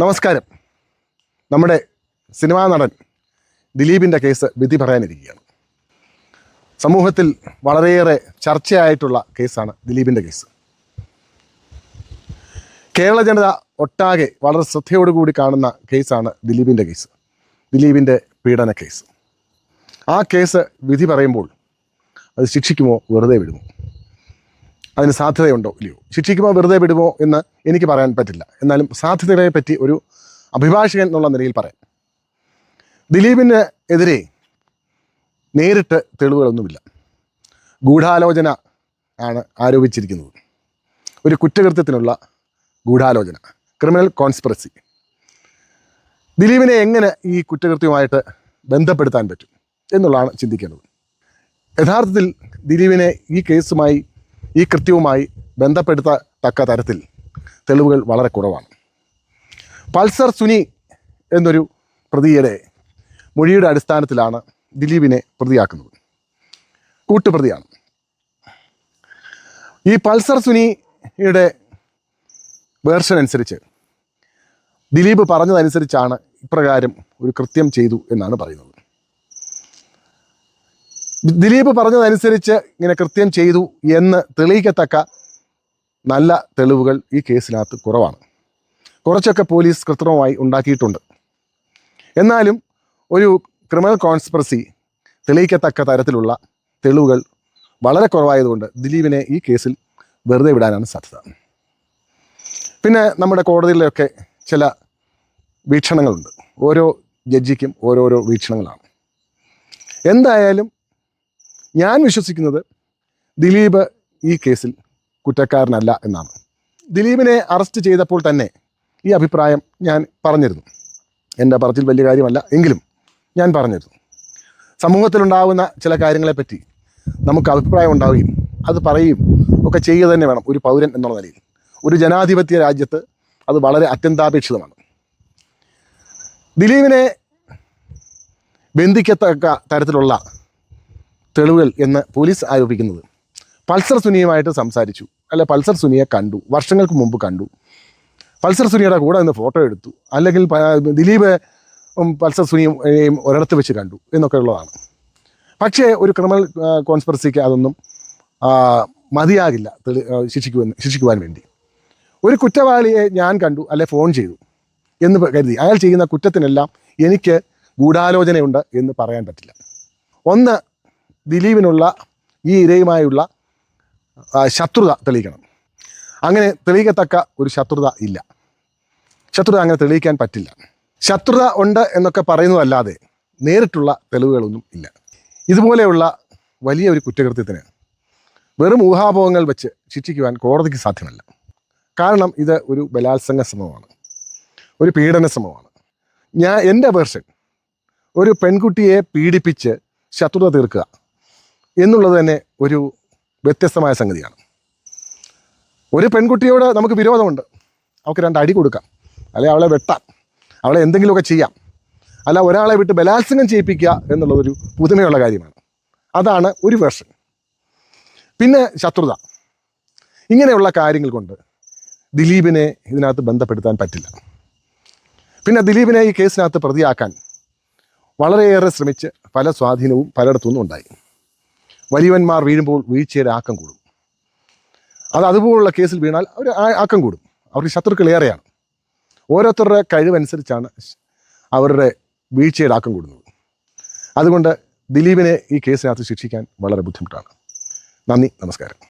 നമസ്കാരം. നമ്മുടെ സിനിമാ നടൻ ദിലീപിന്റെ കേസ് വിധി പറയാനിരിക്കുകയാണ്. സമൂഹത്തിൽ വളരെയേറെ ചർച്ചയായിട്ടുള്ള കേസാണ് ദിലീപിന്റെ കേസ്. കേരള ജനത ഒട്ടാകെ വളരെ ശ്രദ്ധയോടുകൂടി കാണുന്ന കേസാണ് ദിലീപിന്റെ കേസ്. ദിലീപിന്റെ പീഡന കേസ്. ആ കേസ് വിധി പറയുമ്പോൾ അത് ശിക്ഷിക്കുമോ വെറുതെ വിടുമോ? അതിന് സാധ്യതയുണ്ടോ ഇല്ലയോ? ശിക്ഷിക്കുമോ വെറുതെ വിടുമോ എന്ന് എനിക്ക് പറയാൻ പറ്റില്ല. എന്നാലും സാധ്യതകളെ പറ്റി ഒരു അഭിഭാഷകൻ എന്നുള്ള നിലയിൽ പറയാം. ദിലീപിന് എതിരെ നേരിട്ട് തെളിവുകളൊന്നുമില്ല. ഗൂഢാലോചന ആണ് ആരോപിച്ചിരിക്കുന്നത്. ഒരു കുറ്റകൃത്യത്തിനുള്ള ഗൂഢാലോചന. Criminal conspiracy. ദിലീപിനെ എങ്ങനെ ഈ കുറ്റകൃത്യവുമായിട്ട് ബന്ധപ്പെടുത്താൻ പറ്റും എന്നുള്ളതാണ് ചിന്തിക്കേണ്ടത്. യഥാർത്ഥത്തിൽ ദിലീപിനെ ഈ കേസുമായി ഈ കൃത്യവുമായി ബന്ധപ്പെടുത്തത്തക്ക തരത്തിൽ തെളിവുകൾ വളരെ കുറവാണ്. പൾസർ സുനി എന്നൊരു പ്രതിയുടെ മൊഴിയുടെ അടിസ്ഥാനത്തിലാണ് ദിലീപിനെ പ്രതിയാക്കുന്നത്. കൂട്ടുപ്രതിയാണ്. ഈ പൾസർ സുനിയുടെ വേർഷൻ അനുസരിച്ച് ദിലീപ് പറഞ്ഞതനുസരിച്ചാണ് ഇപ്രകാരം ഒരു കൃത്യം ചെയ്തു എന്നാണ് പറയുന്നത്. ദിലീപ് പറഞ്ഞതനുസരിച്ച് ഇങ്ങനെ കൃത്യം ചെയ്തു എന്ന് തെളിയിക്കത്തക്ക നല്ല തെളിവുകൾ ഈ കേസിനകത്ത് കുറവാണ്. കുറച്ചൊക്കെ പോലീസ് കൃത്രിമമായി ഉണ്ടാക്കിയിട്ടുണ്ട്. എന്നാലും ഒരു ക്രിമിനൽ കോൺസ്പിറസി തെളിയിക്കത്തക്ക തരത്തിലുള്ള തെളിവുകൾ വളരെ കുറവായതുകൊണ്ട് ദിലീപിനെ ഈ കേസിൽ വെറുതെ വിടാനാണ് സാധ്യത. പിന്നെ നമ്മുടെ കോടതിയിലൊക്കെ ചില വീക്ഷണങ്ങളുണ്ട്. ഓരോ ജഡ്ജിക്കും ഓരോരോ വീക്ഷണങ്ങളാണ്. എന്തായാലും ഞാൻ വിശ്വസിക്കുന്നത് ദിലീപ് ഈ കേസിൽ കുറ്റക്കാരനല്ല എന്നാണ്. ദിലീപിനെ അറസ്റ്റ് ചെയ്തപ്പോൾ തന്നെ ഈ അഭിപ്രായം ഞാൻ പറഞ്ഞിരുന്നു. എന്റെ പറച്ചിൽ വലിയ കാര്യമല്ല എങ്കിലും ഞാൻ പറഞ്ഞിരുന്നു. സമൂഹത്തിലുണ്ടാകുന്ന ചില കാര്യങ്ങളെപ്പറ്റി നമുക്ക് അഭിപ്രായം ഉണ്ടാവുകയും അത് പറയുകയും ഒക്കെ ചെയ്യുക തന്നെ വേണം ഒരു പൗരൻ എന്നുള്ള നിലയിൽ. ഒരു ജനാധിപത്യ രാജ്യത്ത് അത് വളരെ അത്യന്താപേക്ഷിതമാണ്. ദിലീപിനെ ബന്ധിക്കത്തക്ക തരത്തിലുള്ള തെളിവുകൾ എന്ന് പോലീസ് ആരോപിക്കുന്നത്. പൾസർ സുനിയുമായിട്ട് സംസാരിച്ചു. അല്ലെ പൾസർ സുനിയെ കണ്ടു. വർഷങ്ങൾക്ക് മുമ്പ് കണ്ടു. പൾസർ സുനിയുടെ കൂടെ നിന്ന് ഫോട്ടോ എടുത്തു. അല്ലെങ്കിൽ ദിലീപ് പൾസർ സുനിയും ഒരിടത്ത് വെച്ച് കണ്ടു എന്നൊക്കെ ഉള്ളതാണ് പക്ഷേ ഒരു ക്രിമിനൽ കോൺസ്പെറസിക്ക് അതൊന്നും മതിയാകില്ല ശിക്ഷിക്കുവാൻ ശിക്ഷിക്കുവാൻ വേണ്ടി. ഒരു കുറ്റവാളിയെ ഞാൻ കണ്ടു അല്ലെ ഫോൺ ചെയ്തു എന്ന് കരുതി. അയാൾ ചെയ്യുന്ന കുറ്റത്തിനെല്ലാം എനിക്ക് ഗൂഢാലോചനയുണ്ട് എന്ന് പറയാൻ പറ്റില്ല. ഒന്ന് ദിലീപിനുള്ള ഈ ഇരയുമായുള്ള ശത്രുത തെളിയിക്കണം. അങ്ങനെ തെളിയിക്കത്തക്ക ഒരു ശത്രുത ഇല്ല. ശത്രുത അങ്ങനെ തെളിയിക്കാൻ പറ്റില്ല. ശത്രുത ഉണ്ട് എന്നൊക്കെ പറയുന്നതല്ലാതെ നേരിട്ടുള്ള തെളിവുകളൊന്നും ഇല്ല. ഇതുപോലെയുള്ള വലിയ ഒരു കുറ്റകൃത്യത്തിന് വെറും ഊഹാഭോഗങ്ങൾ വെച്ച് ശിക്ഷിക്കുവാൻ കോടതിക്ക് സാധ്യമല്ല. കാരണം ഇത് ഒരു ബലാത്സംഗ ശ്രമമാണ്. ഒരു പീഡന ശ്രമമാണ്. ഞാൻ എന്റെ വേർഷൻ ഒരു പെൺകുട്ടിയെ പീഡിപ്പിച്ച് ശത്രുത തീർക്കുക. എന്നുള്ളത് തന്നെ ഒരു വ്യത്യസ്തമായ സംഗതിയാണ്. ഒരു പെൺകുട്ടിയോട് നമുക്ക് വിരോധമുണ്ട്. അവൾക്ക് രണ്ട് അടി കൊടുക്കാം. അല്ലെ അവളെ വെട്ടാം. അവളെ എന്തെങ്കിലുമൊക്കെ ചെയ്യാം. അല്ല ഒരാളെ വിട്ട് ബലാത്സംഗം ചെയ്യിപ്പിക്കുക എന്നുള്ളതൊരു പുതുമയുള്ള കാര്യമാണ്. അതാണ് ഒരു വേർഷൻ പിന്നെ ശത്രുത. ഇങ്ങനെയുള്ള കാര്യങ്ങൾ കൊണ്ട് ദിലീപിനെ ഇതിനകത്ത് ബന്ധപ്പെടുത്താൻ പറ്റില്ല. പിന്നെ ദിലീപിനെ ഈ കേസിനകത്ത് പ്രതിയാക്കാൻ വളരെയേറെ ശ്രമിച്ച് പല സ്വാധീനവും പലയിടത്തുനിന്നും ഉണ്ടായി. വലിയവന്മാർ വീഴുമ്പോൾ വീഴ്ചയുടെ ആക്കം കൂടും. അത് അതുപോലുള്ള കേസിൽ വീണാൽ അവർ ആക്കം കൂടും. അവർക്ക് ശത്രുക്കൾ ഏറെയാണ്. ഓരോരുത്തരുടെ കഴിവനുസരിച്ചാണ് അവരുടെ വീഴ്ചയുടെ ആക്കം കൂടുന്നത്. അതുകൊണ്ട് ദിലീപിനെ ഈ കേസിനകത്ത് ശിക്ഷിക്കാൻ വളരെ ബുദ്ധിമുട്ടാണ്. നന്ദി നമസ്കാരം.